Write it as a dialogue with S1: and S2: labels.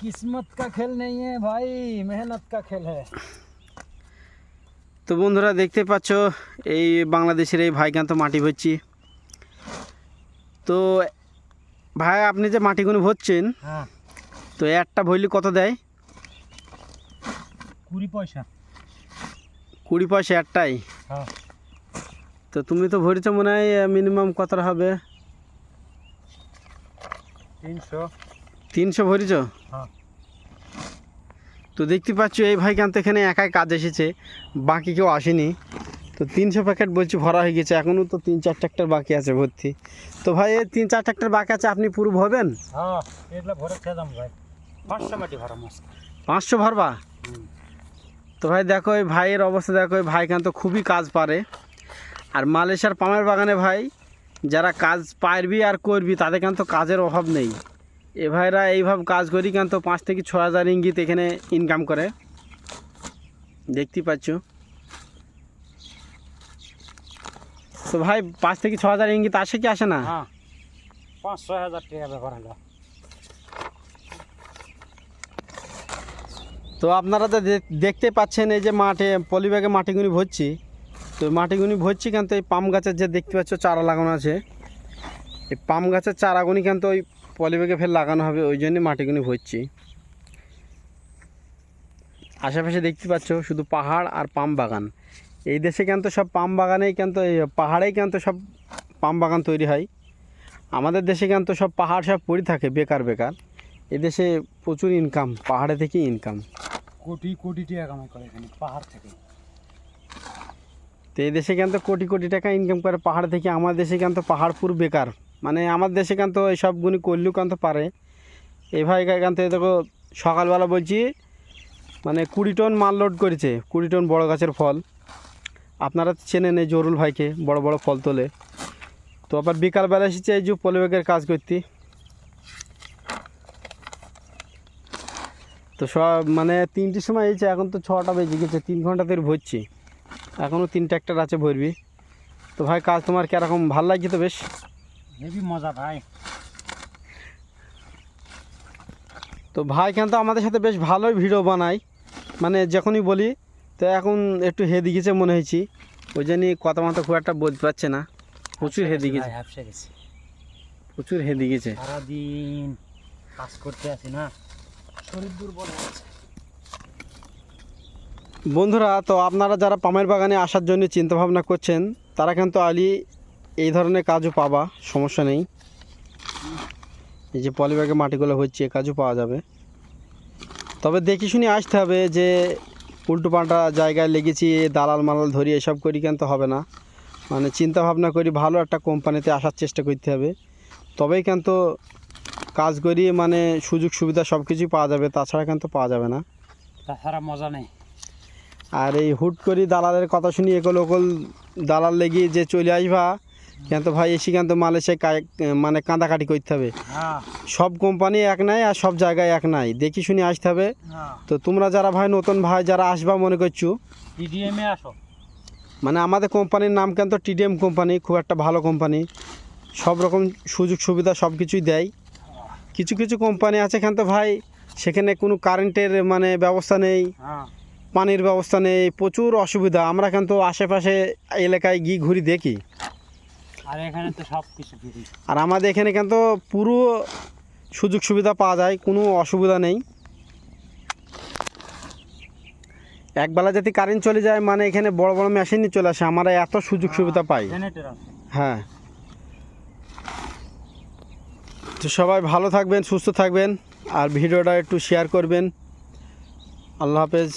S1: কিসমত কা খেল নেই ভাই মেহনত কা খেল হ্যাঁ
S2: তো বন্ধুরা দেখতে পাচ্ছ এই বাংলাদেশের এই ভাইকান্ত মাটি ভরছি তো ভাই আপনি যে মাটিগুলো ভরছেন তো একটা ভরলে কত দেয়?
S1: কুড়ি পয়সা।
S2: কুড়ি পয়সা একটাই? তো তুমি তো ভরেছো মনে হয় মিনিমাম কত হবে?
S1: তিনশো।
S2: তিনশো ভরেছ?
S1: হ্যাঁ।
S2: তো দেখতে পাচ্ছ এই ভাই কিন্তু এখানে একাই কাজ এসেছে বাকি কেউ আসেনি। তো তিনশো প্যাকেট বলছি ভরা হয়ে গেছে এখনও তো তিন চার ট্রাক্টর বাকি আছে ভর্তি। তো ভাই এই তিন চার ট্রাক্টর বাকি আছে আপনি পুরো ভরবেন?
S1: হ্যাঁ পাঁচশো
S2: ভরবা? তো ভাই দেখো এই ভাইয়ের অবস্থা দেখো এই ভাই কিন্তু খুবই কাজ পারে। আর মালয়েশিয়ার পামের বাগানে ভাই যারা কাজ পারবি আর করবি তাদের কিন্তু কাজের অভাব নেই। এ ভাইরা এইভাবে কাজ করি কিন্তু পাঁচ থেকে ছ হাজার ইঙ্গিত এখানে ইনকাম করে। দেখতেই পাচ্ছ। তো ভাই পাঁচ থেকে ছ হাজার ইঙ্গিত আসে কি আসে না?
S1: হ্যাঁ পাঁচ ছয় হাজার টাকা ব্যাপার হলো
S2: তো আপনারা তো দেখতে পাচ্ছেন এই যে মাঠে পলিব্যাগে মাটিগুনি ভরছি। তো মাটিগুনি ভরছি কিন্তু এই পাম গাছের যে দেখতে পাচ্ছ চারা লাগানো আছে। এই পাম গাছের চারাগুনি কিন্তু ওই পলিব্যাগে ফের লাগানো হবে ওই জন্যই মাটিগুনি ভরছি। আশেপাশে দেখতে পাচ্ছ শুধু পাহাড় আর পাম বাগান। এই দেশে কিন্তু সব পাম বাগানেই কিন্তু এই পাহাড়েই কিন্তু সব পাম বাগান তৈরি হয়। আমাদের দেশে কিন্তু সব পাহাড় সব পড়ে থাকে বেকার বেকার। এদেশে প্রচুর ইনকাম পাহাড়ে থেকে ইনকাম
S1: কোটি কোটি টাকা কামাই করে এখানে পাহাড় থেকে।
S2: তো এই দেশে কিন্তু কোটি কোটি টাকা ইনকাম করে পাহাড় থেকে। আমার দেশে কিন্তু পাহাড় পুরো বেকার। মানে আমার দেশে কিন্তু এই সবগুলি করলেও কিন্তু পারে। এভাবে ভাই কিন্তু দেখো, সকালবেলা বলছি মানে কুড়ি টন মাল লোড করেছে, কুড়ি টন বড় গাছের ফল। আপনারা তো চেনেন এই জরুল ভাইকে, বড় বড় ফল তোলে। তো আবার বিকালবেলা এসেছে এই যে পলিব্যাগের কাজ করতে। তো সব মানে তিনটের সময় এসেছে, এখন তো ছটা বেজে গেছে, তিন ঘণ্টা ধরে ভরছি। এখনও তিন ট্র্যাক্টর আছে ভরবি। তো ভাই, কাজ তোমার কীরকম? ভালো লাগছে তো বেশ?
S1: হেবি মজা ভাই।
S2: তো ভাই কিন্তু আমাদের সাথে বেশ ভালোই ভিডিও বানায়। মানে যখনই বলি তো এখন একটু হেদি গেছে মনে হয়েছি। ওই জন্যই কথা মতো খুব একটা বলতে পারছে না। প্রচুর হেদি গেছে প্রচুর হেদি গেছে।
S1: সারাদিন কাজ করতে আসি না। শরীর দুর্বল আছে
S2: বন্ধুরা তো আপনারা যারা পামের বাগানে আসার জন্য চিন্তা ভাবনা করছেন তারা কিন্তু আলি এই ধরনের কাজও পাবা সমস্যা নেই। এই যে পলিব্যাগে মাটিগুলো হচ্ছে এ কাজও পাওয়া যাবে। তবে দেখি শুনি আসতে হবে যে উল্টো পাল্টা জায়গায় লেগেছি দালাল মালাল ধরি এসব করি কিন্তু হবে না। মানে চিন্তা ভাবনা করি ভালো একটা কোম্পানিতে আসার চেষ্টা করতে হবে। তবেই কিন্তু কাজ করি মানে সুযোগ সুবিধা সব কিছুই পাওয়া যাবে তাছাড়া কিন্তু পাওয়া যাবে না।
S1: তাছাড়া মজা নেই।
S2: আর এই হুট করি দালালের কথা শুনি একল ওকল দালাল লেগে যে চলে আসবা কিন্তু ভাই এসি এসে কিন্তু মালয়েশিয়ায় মানে কাঁদাকাটি করতে হবে।
S1: হ্যাঁ।
S2: সব কোম্পানি এক নাই আর সব জায়গায় এক নাই। দেখি শুনি আসতে হবে।
S1: হ্যাঁ।
S2: তো তোমরা যারা ভাই নতুন ভাই যারা আসবা মনে করছ
S1: টিডিএমে আসো।
S2: মানে আমাদের কোম্পানির নাম কিন্তু টিডিএম কোম্পানি খুব একটা ভালো কোম্পানি সব রকম সুযোগ সুবিধা সব কিছুই দেয়। কিছু কিছু কোম্পানি আছে কেন তো ভাই সেখানে কোনো কারেন্টের মানে ব্যবস্থা নেই।
S1: হ্যাঁ।
S2: পানির ব্যবস্থা নেই প্রচুর অসুবিধা। আমরা কিন্তু আশেপাশে এলাকায় গিয়ে ঘুরি দেখি।
S1: আর এখানে তো সব কিছু ফ্রি
S2: আর আমাদের এখানে কিন্তু পুরো সুযোগ সুবিধা পাওয়া যায় কোনো অসুবিধা নেই। একবেলা যদি কারেন্ট চলে যায় মানে এখানে বড় বড় মেশিনই চলে আসে আমরা এত সুযোগ সুবিধা পাই। হ্যাঁ। তো সবাই ভালো থাকবেন সুস্থ থাকবেন আর ভিডিওটা একটু শেয়ার করবেন। আল্লাহ হাফেজ।